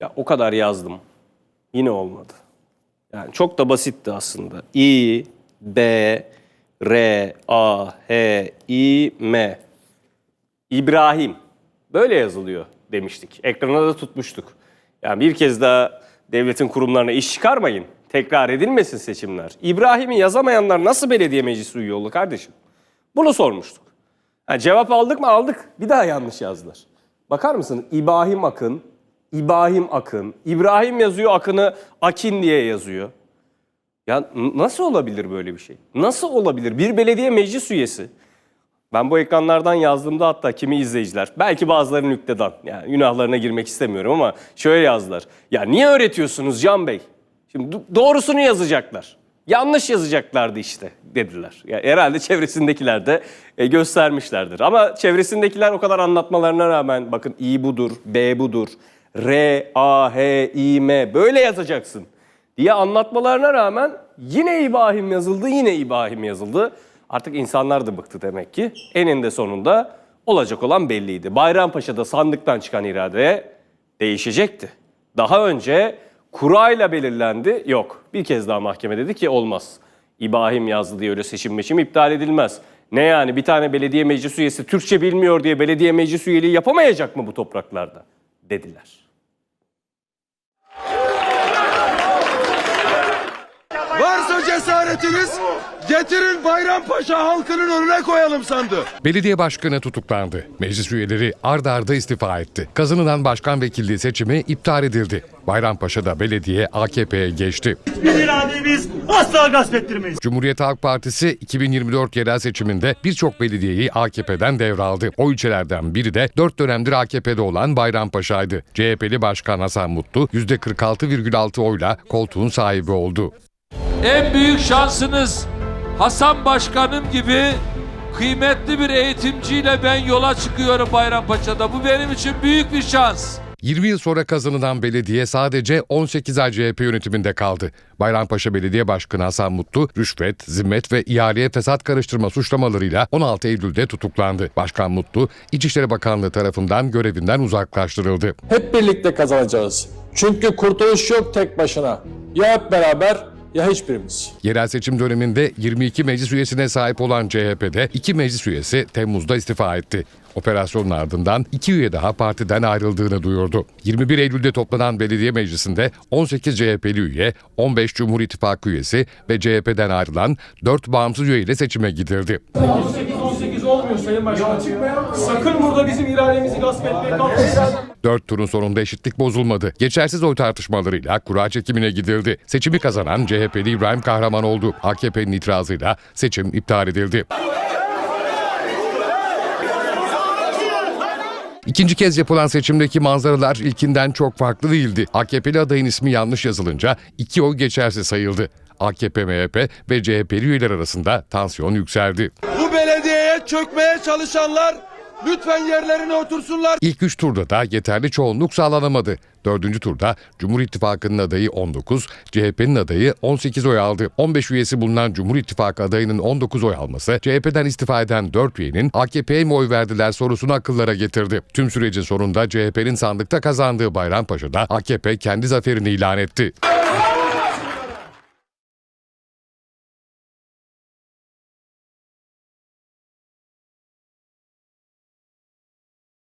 Ya o kadar yazdım. Yine olmadı. Yani çok da basitti aslında. İ, B, R, A, H, İ, M. İbrahim. Böyle yazılıyor demiştik. Ekrana da tutmuştuk. Yani bir kez daha devletin kurumlarına iş çıkarmayın. Tekrar edilmesin seçimler. İbrahim'i yazamayanlar nasıl belediye meclisi üye kardeşim? Bunu sormuştuk. Ha, cevap aldık mı? Aldık. Bir daha yanlış yazdılar. Bakar mısın? İbrahim Akın, İbrahim Akın. İbrahim yazıyor, Akın'ı Akin diye yazıyor. Ya nasıl olabilir böyle bir şey? Nasıl olabilir? Bir belediye meclis üyesi. Ben bu ekranlardan yazdığımda hatta kimi izleyiciler, belki bazıları nüktedan, yani günahlarına girmek istemiyorum ama şöyle yazdılar. Ya niye öğretiyorsunuz Can Bey? Şimdi do- doğrusunu yazacaklar. Yanlış yazacaklardı işte dediler. Ya herhalde çevresindekiler de e, göstermişlerdir. Ama çevresindekiler o kadar anlatmalarına rağmen bakın İ budur, B budur, R, A, H, İ, M böyle yazacaksın diye anlatmalarına rağmen yine İbrahim yazıldı, yine İbrahim yazıldı. Artık insanlar da bıktı demek ki. Eninde sonunda olacak olan belliydi. Bayrampaşa'da sandıktan çıkan irade değişecekti. Daha önce kurayla belirlendi. Yok. Bir kez daha mahkeme dedi ki olmaz. İbrahim yazdı diye öyle seçim meçim iptal edilmez. Ne yani bir tane belediye meclis üyesi Türkçe bilmiyor diye belediye meclis üyeliği yapamayacak mı bu topraklarda? Dediler. Varsa cesaretiniz getirin Bayrampaşa halkının önüne koyalım sandığı. Belediye başkanı tutuklandı. Meclis üyeleri ard arda istifa etti. Kazanılan başkan vekilliği seçimi iptal edildi. Bayrampaşa'da belediye AKP'ye geçti. Biz iradeyi biz asla gasp ettirmeyiz. Cumhuriyet Halk Partisi 2024 yerel seçiminde birçok belediyeyi AKP'den devraldı. O ilçelerden biri de 4 dönemdir AKP'de olan Bayrampaşa'ydı. CHP'li Başkan Hasan Mutlu %46,6 oyla koltuğun sahibi oldu. En büyük şansınız Hasan Başkanım gibi kıymetli bir eğitimciyle ben yola çıkıyorum Bayrampaşa'da. Bu benim için büyük bir şans. 20 yıl sonra kazanılan belediye sadece 18 ay CHP yönetiminde kaldı. Bayrampaşa Belediye Başkanı Hasan Mutlu, rüşvet, zimmet ve ihaleye fesat karıştırma suçlamalarıyla 16 Eylül'de tutuklandı. Başkan Mutlu, İçişleri Bakanlığı tarafından görevinden uzaklaştırıldı. Hep birlikte kazanacağız. Çünkü kurtuluş yok tek başına. Ya hep beraber ya hiçbirimiz. Yerel seçim döneminde 22 meclis üyesine sahip olan CHP'de 2 meclis üyesi Temmuz'da istifa etti. Operasyonun ardından iki üye daha partiden ayrıldığını duyurdu. 21 Eylül'de toplanan belediye meclisinde 18 CHP'li üye, 15 Cumhur İttifakı üyesi ve CHP'den ayrılan 4 bağımsız üye ile seçime gidildi. 18 olmuyor Sayın Başkanım. Sakın burada bizim irademizi gasp etmeye kalkmayın. 4 turun sonunda eşitlik bozulmadı. Geçersiz oy tartışmalarıyla kura çekimine gidildi. Seçimi kazanan CHP'li İbrahim Kahraman oldu. AKP'nin itirazıyla seçim iptal edildi. İkinci kez yapılan seçimdeki manzaralar ilkinden çok farklı değildi. AKP'li adayın ismi yanlış yazılınca iki oy geçersiz sayıldı. AKP, MHP ve CHP'li üyeler arasında tansiyon yükseldi. Belediyeye çökmeye çalışanlar lütfen yerlerine otursunlar. İlk üç turda da yeterli çoğunluk sağlanamadı. Dördüncü turda Cumhur İttifakı'nın adayı 19, CHP'nin adayı 18 oy aldı. 15 üyesi bulunan Cumhur İttifakı adayının 19 oy alması, CHP'den istifa eden 4 üyenin AKP'ye mi oy verdiler sorusunu akıllara getirdi. Tüm sürecin sonunda CHP'nin sandıkta kazandığı Bayrampaşa'da AKP kendi zaferini ilan etti.